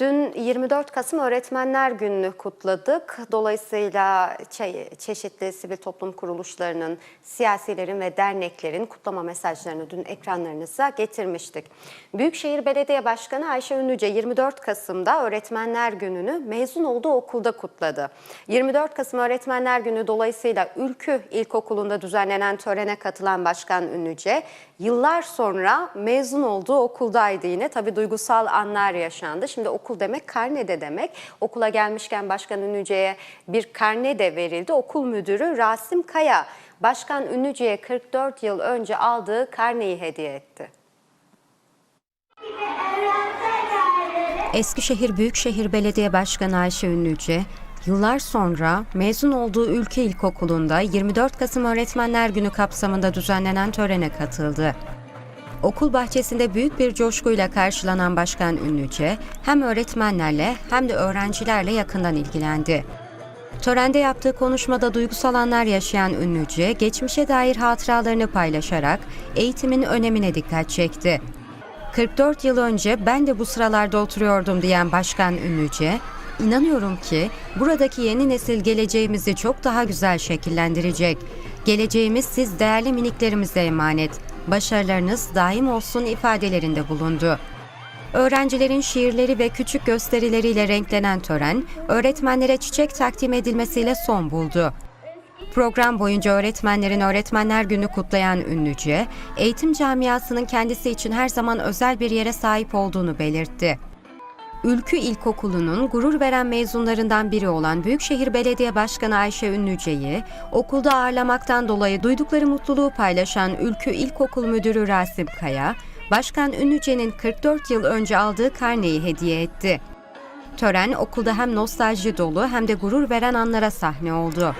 Dün 24 Kasım Öğretmenler Günü'nü kutladık. Dolayısıyla çe- çeşitli sivil toplum kuruluşlarının, siyasilerin ve derneklerin kutlama mesajlarını dün ekranlarınıza getirmiştik. Büyükşehir Belediye Başkanı Ayşe Ünlüce 24 Kasım'da Öğretmenler Günü'nü mezun olduğu okulda kutladı. 24 Kasım Öğretmenler Günü dolayısıyla Ülkü İlkokulu'nda düzenlenen törene katılan Başkan Ünlüce yıllar sonra mezun olduğu okuldaydı yine. Tabii duygusal anlar yaşandı. Şimdi okul demek karne de demek. Okula gelmişken Başkan Ünlüce'ye bir karne de verildi. Okul müdürü Rasim Kaya Başkan Ünlüce'ye 44 yıl önce aldığı karneyi hediye etti. Eskişehir Büyükşehir Belediye Başkanı Ayşe Ünlüce, yıllar sonra mezun olduğu Ülke İlkokulu'nda 24 Kasım Öğretmenler Günü kapsamında düzenlenen törene katıldı. Okul bahçesinde büyük bir coşkuyla karşılanan Başkan Ünlüce, hem öğretmenlerle hem de öğrencilerle yakından ilgilendi. Törende yaptığı konuşmada duygusal anlar yaşayan Ünlüce, geçmişe dair hatıralarını paylaşarak eğitimin önemine dikkat çekti. 44 yıl önce ben de bu sıralarda oturuyordum diyen Başkan Ünlüce, inanıyorum ki buradaki yeni nesil geleceğimizi çok daha güzel şekillendirecek. Geleceğimiz siz değerli miniklerimize emanet. Başarılarınız daim olsun ifadelerinde bulundu. Öğrencilerin şiirleri ve küçük gösterileriyle renklenen tören, öğretmenlere çiçek takdim edilmesiyle son buldu. Program boyunca öğretmenlerin Öğretmenler Günü kutlayan Ünlüce, eğitim camiasının kendisi için her zaman özel bir yere sahip olduğunu belirtti. Ülkü İlkokulu'nun gurur veren mezunlarından biri olan Büyükşehir Belediye Başkanı Ayşe Ünlüce'yi okulda ağırlamaktan dolayı duydukları mutluluğu paylaşan Ülkü İlkokul Müdürü Rasim Kaya, Başkan Ünlüce'nin 44 yıl önce aldığı karneyi hediye etti. Tören okulda hem nostalji dolu hem de gurur veren anlara sahne oldu.